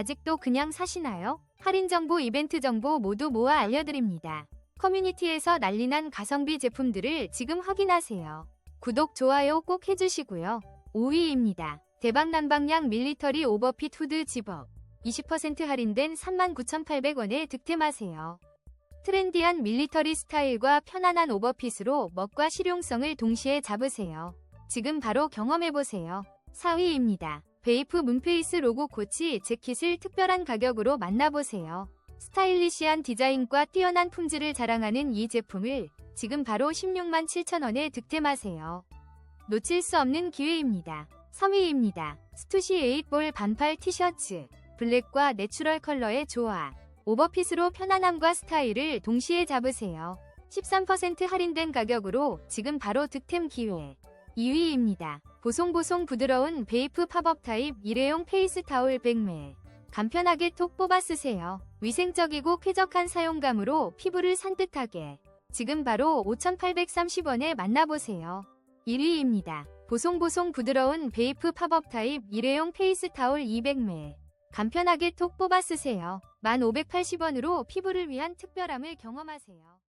아직도 그냥 사시나요? 할인 정보, 이벤트 정보 모두 모아 알려드립니다. 커뮤니티에서 난리난 가성비 제품들을 지금 확인하세요. 구독, 좋아요 꼭 해주시고요. 5위입니다. 대박 난방약 밀리터리 오버핏 후드 집업. 20% 할인된 39,800원에 득템하세요. 트렌디한 밀리터리 스타일과 편안한 오버핏으로 멋과 실용성을 동시에 잡으세요. 지금 바로 경험해보세요. 4위입니다. 베이프 문페이스 로고 코치 재킷을 특별한 가격으로 만나보세요. 스타일리시한 디자인과 뛰어난 품질을 자랑하는 이 제품을 지금 바로 16만 7천원에 득템하세요. 놓칠 수 없는 기회입니다. 3위입니다. 스투시 8볼 반팔 티셔츠. 블랙과 내추럴 컬러의 조화. 오버핏으로 편안함과 스타일을 동시에 잡으세요. 13% 할인된 가격으로 지금 바로 득템 기회. 2위입니다. 보송보송 부드러운 베이프 팝업 타입 일회용 페이스 타올 100매. 간편하게 톡 뽑아 쓰세요. 위생적이고 쾌적한 사용감으로 피부를 산뜻하게. 지금 바로 5,830원에 만나보세요. 1위입니다. 보송보송 부드러운 베이프 팝업 타입 일회용 페이스 타올 200매. 간편하게 톡 뽑아 쓰세요. 1,580원으로 피부를 위한 특별함을 경험하세요.